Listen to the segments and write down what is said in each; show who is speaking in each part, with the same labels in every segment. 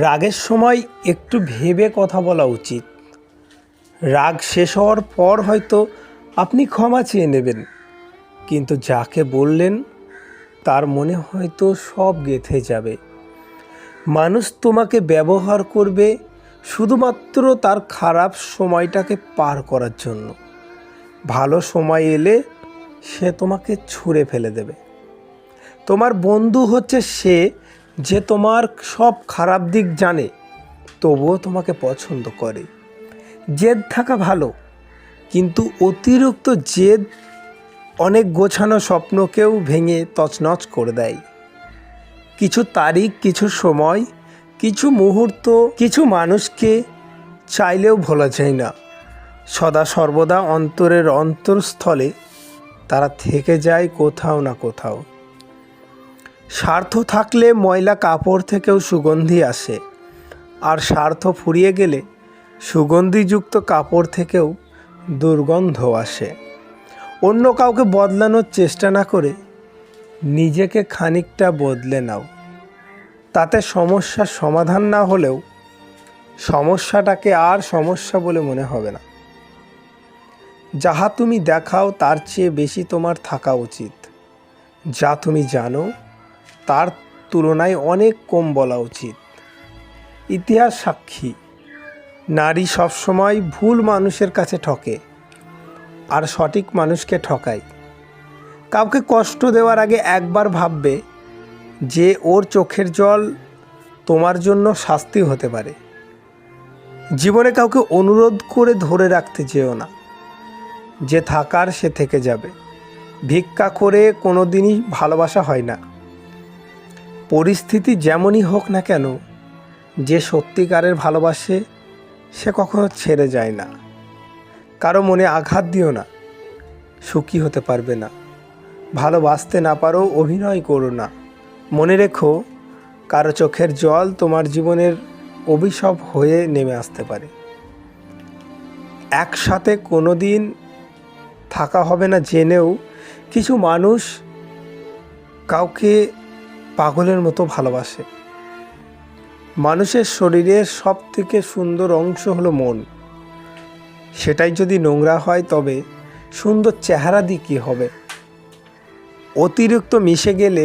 Speaker 1: রাগের সময় একটু ভেবে কথা বলা উচিত। রাগ শেষ হওয়ার পর হয়তো আপনি ক্ষমা চেয়ে নেবেন। কিন্তু যাকে বললেন, তার মনে হয়তো সব গেথে যাবে। মানুষ তোমাকে ব্যবহার করবে শুধুমাত্র তার খারাপ সময়টাকে পার করার জন্য। ভালো সময় এলে সে তোমাকে ছুঁড়ে ফেলে দেবে। তোমার বন্ধু হচ্ছে সে যে তোমার সব খারাপ দিক জানে, তবুও তোমাকে পছন্দ করে। জেদ থাকা ভালো, কিন্তু অতিরিক্ত জেদ অনেক গোছানো স্বপ্নকেও ভেঙে তছনছ করে দেয়। কিছু তারিখ, কিছু সময়, কিছু মুহূর্ত, কিছু মানুষকে চাইলেও ভোলা যায় না। সদা সর্বদা অন্তরের অন্তরস্থলে তারা থেকে যায় কোথাও না কোথাও। স্বার্থ থাকলে ময়লা কাপড় থেকেও সুগন্ধি আসে। আর স্বার্থ ফুরিয়ে গেলে সুগন্ধিযুক্ত কাপড় থেকেও দুর্গন্ধ আসে। অন্য কাউকে বদলানোর চেষ্টা না করে নিজেকে খানিকটা বদলে নাও। তাতে সমস্যার সমাধান না হলেও সমস্যাটাকে আর সমস্যা বলে মনে হবে না। যাহা তুমি দেখাও তার চেয়ে বেশি তোমার থাকা উচিত। যা তুমি জানো তার তুলনায় অনেক কম বলা উচিত। ইতিহাস সাক্ষী। নারী সবসময় ভুল মানুষের কাছে ঠকে আর সঠিক মানুষকে ঠকায়। কাউকে কষ্ট দেওয়ার আগে একবার ভাববে যে ওর চোখের জল তোমার জন্য শাস্তি হতে পারে। জীবনে কাউকে অনুরোধ করে ধরে রাখতে যেও না। যে থাকার সে থেকে যাবে। ভিক্ষা করে কোনো দিনই ভালোবাসা হয় না। পরিস্থিতি যেমনই হোক না কেন, যে সত্যিকারের ভালোবাসে সে কখনো ছেড়ে যায় না। কারও মনে আঘাত দিও না, সুখী হতে পারবে না। ভালোবাসতে না পারো, অভিনয় করো না। মনে রেখো, কারও চোখের জল তোমার জীবনের অভিশাপ হয়ে নেমে আসতে পারে। একসাথে কোনো দিন থাকা হবে না জেনেও কিছু মানুষ কাউকে পাগলের মতো ভালোবাসে। মানুষের শরীরের সব থেকে সুন্দর অংশ হলো মন। সেটাই যদি নোংরা হয় তবে সুন্দর চেহারা দিয়ে কী হবে? অতিরিক্ত মিশে গেলে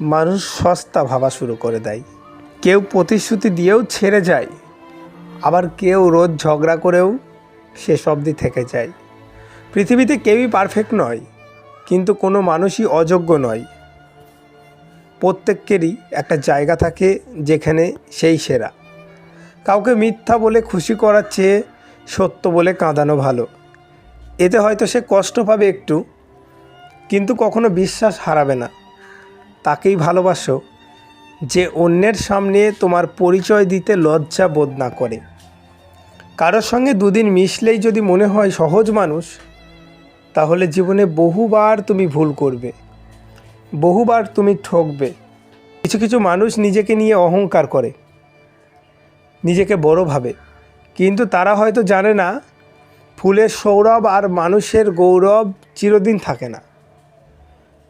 Speaker 1: মানুষ সস্তা ভাবা শুরু করে দেয়। কেউ প্রতিশ্রুতি দিয়েও ছেড়ে যায়। আবার কেউ রোজ ঝগড়া করেও শেষ অবধি থেকে যায়। পৃথিবীতে কেউই পারফেক্ট নয়, কিন্তু কোনো মানুষই অযোগ্য নয়। প্রত্যেকেরই একটা জায়গা থাকে যেখানে সেই সেরা। কাউকে মিথ্যা বলে খুশি করার চেয়ে সত্য বলে কাঁদানো ভালো। এতে হয়তো সে কষ্ট পাবে একটু, কিন্তু কখনো বিশ্বাস হারাবে না। তাকেই ভালোবাসো যে অন্যের সামনে তোমার পরিচয় দিতে লজ্জা বোধ না করে। কারোর সঙ্গে দুদিন মিশলেই যদি মনে হয় সহজ মানুষ, তাহলে জীবনে বহুবার তুমি ভুল করবে। বহুবার তুমি ঠকবে। কিছু কিছু মানুষ নিজেকে নিয়ে অহংকার করে, নিজেকে বড় ভাবে। কিন্তু তারা হয়তো জানে না, ফুলের সৌরভ আর মানুষের গৌরব চিরদিন থাকে না।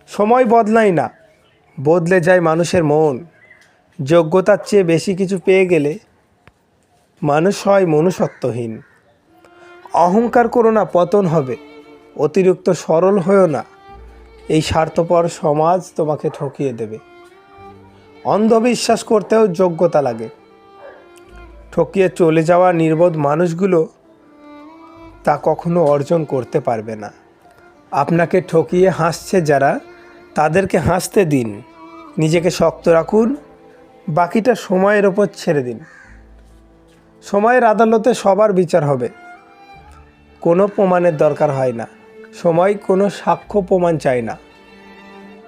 Speaker 1: সময় বদলায় না, বদলে যায় মানুষের মন। যোগ্যতার চেয়ে বেশি কিছু পেয়ে গেলে মানুষ হয় মনুষ্যত্বহীন। অহংকার করো না, পতন হবে। অতিরিক্ত সরল হয়েও না। এই স্বার্থপর সমাজ তোমাকে ঠকিয়ে দেবে। অন্ধবিশ্বাস করতেও যোগ্যতা লাগে। ঠকিয়ে চলে যাওয়া নির্বোধ মানুষগুলো তা কখনো অর্জন করতে পারবে না। আপনাকে ঠকিয়ে হাসছে যারা, তাদেরকে হাসতে দিন। নিজেকে শক্ত রাখুন। বাকিটা সময়ের ওপর ছেড়ে দিন। সময়ের আদালতে সবার বিচার হবে। কোনো প্রমাণের দরকার হয় না। সময় কোনো সাক্ষ্য প্রমাণ চায় না।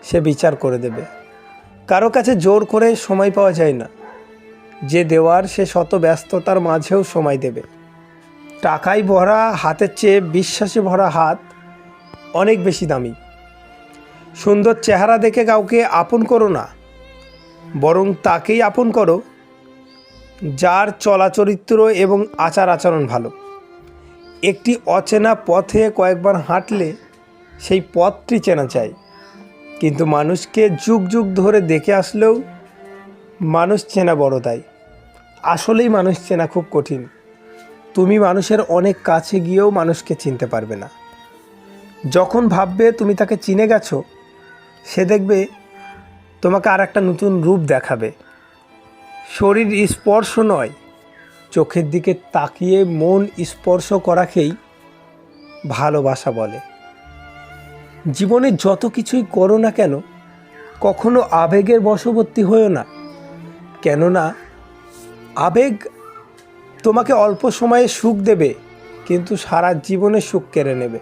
Speaker 1: সে বিচার করে দেবে। কারও কাছে জোর করে সময় পাওয়া যায় না। যে দেওয়ার সে শত ব্যস্ততার মাঝেও সময় দেবে। টাকায় ভরা হাতের চেয়ে বিশ্বাসে ভরা হাত অনেক বেশি দামি। সুন্দর চেহারা দেখে কাউকে আপন করো না। বরং তাকেই আপন করো, যার চলাচরিত্র এবং আচার আচরণ ভালো। একটি অচেনা পথে কয়েকবার হাঁটলে সেই পথটি চেনা চাই কিন্তু মানুষকে যুগ যুগ ধরে দেখে আসলেও মানুষ চেনা বড় তাই। আসলেই মানুষ চেনা খুব কঠিন। তুমি মানুষের অনেক কাছে গিয়েও মানুষকে চিনতে পারবে না। যখন ভাববে তুমি তাকে চিনে গেছো, সে দেখবে তোমাকে আর একটা নতুন রূপ দেখাবে। শরীর স্পর্শ নয় চোখের দিকে তাকিয়ে মন স্পর্শ করাকেই ভালোবাসা বলে। জীবনে যত কিছুই করো না কেন, কখনো আবেগের বশবর্তী হয়েও না। কেননা, আবেগ তোমাকে অল্প সময়ে সুখ দেবে, কিন্তু সারা জীবনে সুখ কেড়ে নেবে।